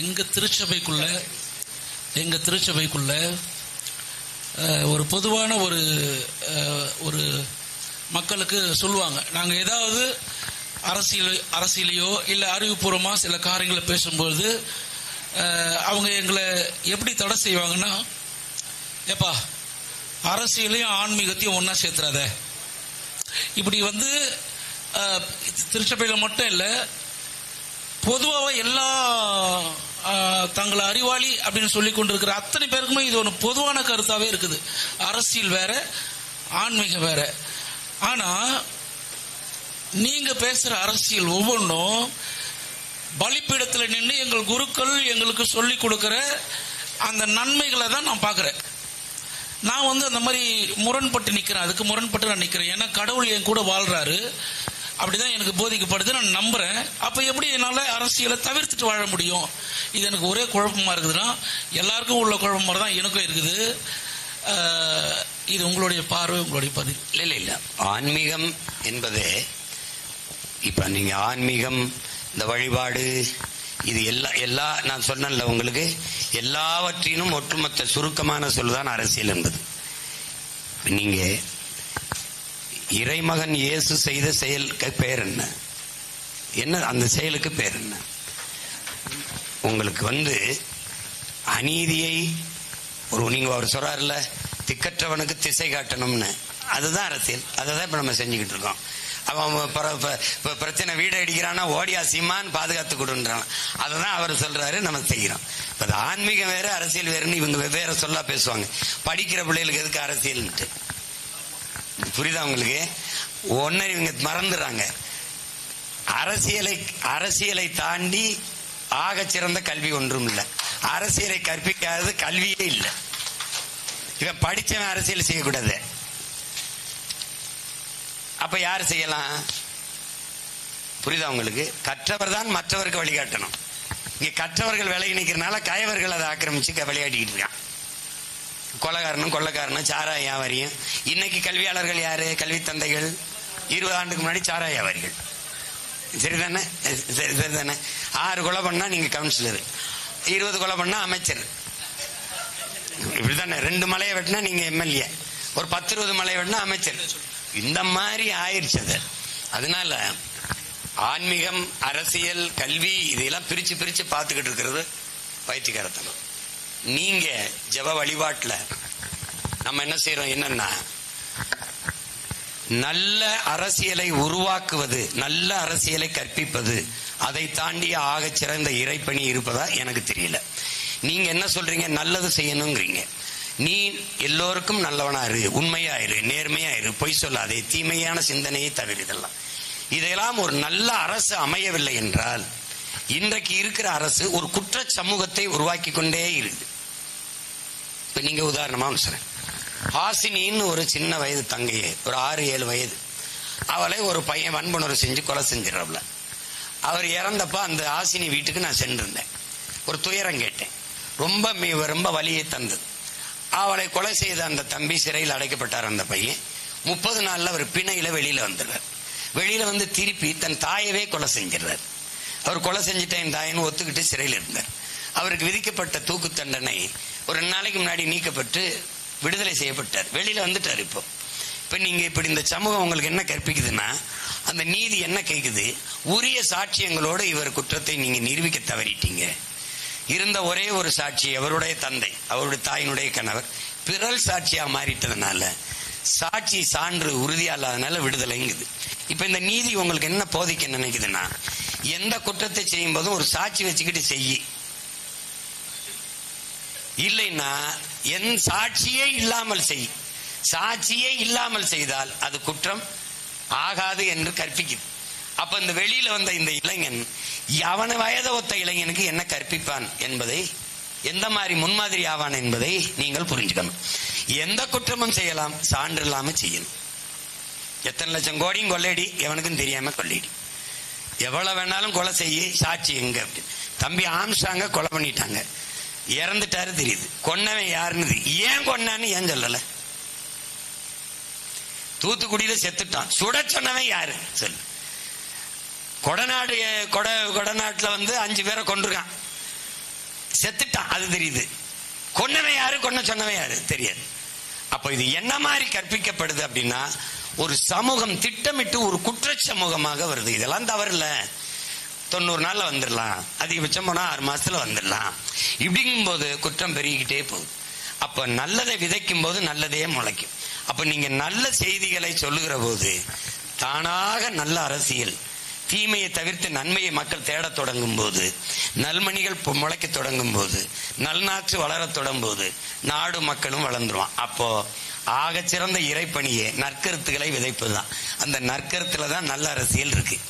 எங்கள் திருச்சபைக்குள்ள எங்கள் திருச்சபைக்குள்ள ஒரு பொதுவான ஒரு ஒரு மக்களுக்கு சொல்லுவாங்க. நாங்கள் ஏதாவது அரசியல் அரசியலையோ இல்லை அறிவுபூர்வமாக சில காரியங்களை பேசும்போது அவங்க எங்களை எப்படி தடை செய்வாங்கன்னா ஏப்பா அரசியலையும் ஆன்மீகத்தையும் ஒன்றா சேர்த்துறாத. இப்படி வந்து திருச்சபையில் மட்டும் இல்லை பொதுவாக எல்லா தங்களை அறிவாளி அப்படின்னு சொல்லி கொண்டிருக்கிற அத்தனை பேருக்குமே இது ஒரு பொதுவான கருத்தாவே இருக்குது. அரசியல் வேற ஆன்மீகம் வேற. ஆனா நீங்க பேசுற அரசியல் ஒவ்வொன்றும் பலிப்பீடத்தில் நின்று எங்கள் குருக்கள் எங்களுக்கு சொல்லி கொடுக்கிற அந்த நன்மைகளை தான் நான் பார்க்குறேன். நான் வந்து அந்த மாதிரி முரண்பட்டு நிற்கிறேன் அதுக்கு முரண்பட்டு நான் நிற்கிறேன் ஏன்னா கடவுள் என் கூட வாழ்றாரு. அப்படிதான் எனக்கு போதிக்கப்படுது நான் நம்புறேன். அப்ப எப்படி என்னால அரசியலை தவிர்த்துட்டு வாழ முடியும்? இது எனக்கு ஒரே குழப்பமா இருக்குதுன்னா எல்லாருக்கும் உள்ள குழப்பம் மாதிரி தான் எனக்கும் இருக்குது. இது உங்களுடைய பார்வை உங்களுடைய பதில். இல்ல இல்ல இல்ல. ஆன்மீகம் என்பது இப்ப நீங்க ஆன்மீகம் இந்த வழிபாடு இது எல்லா எல்லா நான் சொன்னேன்ல உங்களுக்கு எல்லாவற்றினும் ஒட்டுமொத்த சுருக்கமான சொல்லுதான் அரசியல் என்பது. நீங்கள் இறைமகன் இயேசு செய்த செயலுக்கு பேர் என்ன? என்ன அந்த செயலுக்கு பேர் என்ன? உங்களுக்கு வந்து அநீதியை ஒரு நீங்க அவர் சொல்றாருல திக்கற்றவனுக்கு திசை காட்டணும்னு. அதுதான் அரசியல். அதை தான் இப்போ நம்ம செஞ்சுக்கிட்டு இருக்கோம். அவன் பிற- பிரச்சனை வீடு அடிக்கிறான்னா ஓடியா சிம்மான்னு பாதுகாத்து கொடுன்றான். அதை தான் அவர் சொல்றாரு நம்ம செய்கிறோம். இப்போ ஆன்மீகம் வேறு அரசியல் வேறுன்னு இவங்க வெவ்வேறு சொல்லா பேசுவாங்க. படிக்கிற பிள்ளைகளுக்கு எதுக்கு அரசியல்ன்ட்டு? புரியுதா உங்களுக்கு? ஒன்னு இவங்க மறந்துடுறாங்க. அரசியலை அரசியலை தாண்டி ஆக சிறந்த கல்வி ஒன்றும் இல்லை. அரசியலை கற்பிக்காதது கல்வியே இல்லை. இவன் படிச்சவன் அரசியல் செய்யக்கூடாது. அப்ப யார் செய்யலாம்? புரியுதா உங்களுக்கு? கற்றவர் தான் மற்றவருக்கு வழிகாட்டணும். இங்க கற்றவர்கள் விலகி நிக்கிறனால கயவர்கள் அதை ஆக்கிரமிச்சு க- விளையாடிக்கிட்டு இருக்கான். கொலகாரனும் கொள்ளக்காரனும் சாரா வியாபாரியும். இன்னைக்கு கல்வியாளர்கள் யாரு? கல்வி தந்தைகள். இருபது ஆண்டுக்கு முன்னாடி சாரா வியாபாரிகள். சரிதானே? சரி சரிதானே? ஆறு கொலை பண்ணா நீங்க கவுன்சிலர் இருபது கொலை பண்ணா அமைச்சர். இப்படிதானே? ரெண்டு மலையை வெட்டினா நீங்க எம்எல்ஏ ஒரு பத்து இருபது மலையை வெட்டினா அமைச்சர். இந்த மாதிரி ஆயிடுச்சு அது. அதனால ஆன்மீகம் அரசியல் கல்வி இதெல்லாம் பிரிச்சு பிரிச்சு பார்த்துக்கிட்டு இருக்கிறது பயிற்சிக்காரத்தனம் நீங்க ஜப வழிபாட்டில் நம்ம என்ன செய்யறோம் என்னன்னா நல்ல அரசியலை உருவாக்குவது நல்ல அரசியலை கற்பிப்பது அதை தாண்டி ஆகச் சிறந்த இறைப்பணி இருப்பதா எனக்கு தெரியல. நீங்க என்ன சொல்றீங்க? நல்லது செய்யணுங்கிறீங்க. நீ எல்லோருக்கும் நல்லவனா இரு உண்மையா இரு நேர்மையா இரு பொய் சொல்லாதே தீமையான சிந்தனையை தவிர்தெல்லாம் இதெல்லாம் ஒரு நல்ல அரசு அமையவில்லை என்றால் இன்றைக்கு இருக்கிற அரசு ஒரு குற்ற சமூகத்தை உருவாக்கி கொண்டே இருக்குது இப்ப நீங்க உதாரணமா சொல்கிறேன் ஹாசினின்னு ஒரு சின்ன வயது தங்கையே ஒரு ஆறு ஏழு வயது. அவளை ஒரு பையன் வன்புணர்வு செஞ்சு கொலை செஞ்சிடறவள அவர் இறந்தப்ப அந்த ஹாசினி வீட்டுக்கு நான் சென்றிருந்தேன். ஒரு துயரம் கேட்டேன். ரொம்ப ரொம்ப வலியை தந்தது. அவளை கொலை செய்த அந்த தம்பி சிறையில் அடைக்கப்பட்டார் அந்த பையன். முப்பது நாளில் அவர் பிணையில் வெளியில் வந்துடுறார். வெளியில் வந்து திருப்பி தன் தாயவே கொலை செஞ்சிடுறார். அவர் கொலை செஞ்சுட்டேன் என் தாயின்னு ஒத்துக்கிட்டு சிறையில் இருந்தார். அவருக்கு விதிக்கப்பட்ட தூக்கு தண்டனை ஒரு ரெண்டு நாளைக்கு முன்னாடி நீக்கப்பட்டு விடுதலை செய்யப்பட்டார். வெளியில வந்துட்டார் இப்போ. இப்போ நீங்க இப்படி இந்த சமூகம் உங்களுக்கு என்ன கற்பிக்குதுன்னா அந்த நீதி என்ன கேட்குது உரிய சாட்சியங்களோடு இவர் குற்றத்தை நீங்க நிரூபிக்க தவறிட்டீங்க. இருந்த ஒரே ஒரு சாட்சி அவருடைய தந்தை அவருடைய தாயினுடைய கணவர். பிறல் சாட்சியாக மாறிட்டதுனால சாட்சி சான்று உறுதியாகல்லாதனால் விடுதலைங்குது. இப்போ இந்த நீதி உங்களுக்கு என்ன போதிக்க நினைக்குதுன்னா எந்த குற்றத்தை செய்யும் போதும் ஒரு சாட்சி வச்சுக்கிட்டு செய்யி இல்லைன்னா என் சாட்சியே இல்லாமல் செய். சாட்சியே இல்லாமல் செய்தால் அது குற்றம் ஆகாது என்று கற்பிக்குது அப்ப இந்த வெளியில வந்த இந்த இளைஞன் அவன வயத ஒத்த இளைஞனுக்கு என்ன கற்பிப்பான் என்பதை எந்த மாதிரி முன்மாதிரி ஆவான் என்பதை நீங்கள் புரிஞ்சுக்கணும். எந்த குற்றமும் செய்யலாம் சான்று இல்லாம செய்யணும். எத்தனை லட்சம் கோடியும் கொள்ளையடி எவனுக்கும் தெரியாம கொள்ளையடி. எவ்வளவு வேணாலும் கொலை செய்ய சாட்சி எங்க அப்படின்னு. தம்பி ஆம்சாங்க கொலை பண்ணிட்டாங்க. இறந்துட்டாரு தெரியுது. கொன்னவன் யாருன்னு ஏன் கொன்னான்னு ஏன் சொல்லல? தூத்துக்குடியில செத்துட்டான். சுட சொன்னவன் யாரு? சொல்லு. கொடநாடு கொட கொடநாட்டில் வந்து அஞ்சு பேரை கொண்டிருக்கான் செத்துட்டான். அது தெரியுது. கொன்னவன் யாரு? கொன்ன சொன்னவன் யாரு? தெரியாது. அப்போ இது என்ன மாதிரி கற்பிக்கப்படுது அப்படின்னா ஒரு சமூகம் திட்டமிட்டு ஒரு குற்ற சமூகமாக வருது. இதெல்லாம் தவறில்ல. தொண்ணூறு நாளில் வந்துடலாம். அதிகபட்சம் போனால் ஆறு மாதத்தில் வந்துடலாம். இப்படிங்கும் போது குற்றம் பெருகிக்கிட்டே போகுது. அப்போ நல்லதை விதைக்கும் போது நல்லதே முளைக்கும். அப்போ நீங்கள் நல்ல செய்திகளை சொல்லுகிற போது தானாக நல்ல அரசியல் தீமையை தவிர்த்து நன்மையை மக்கள் தேடத் தொடங்கும் போது நல்மணிகள் முளைக்க தொடங்கும் போது நல்நாற்று வளரத் தொடங்கும் போது நாடு மக்களும் வளர்ந்துருவான். அப்போ ஆகச்சிறந்த இறைப்பணியே நற்கருத்துக்களை விதைப்பதுதான். அந்த நற்கருத்துல தான் நல்ல அரசியல் இருக்குது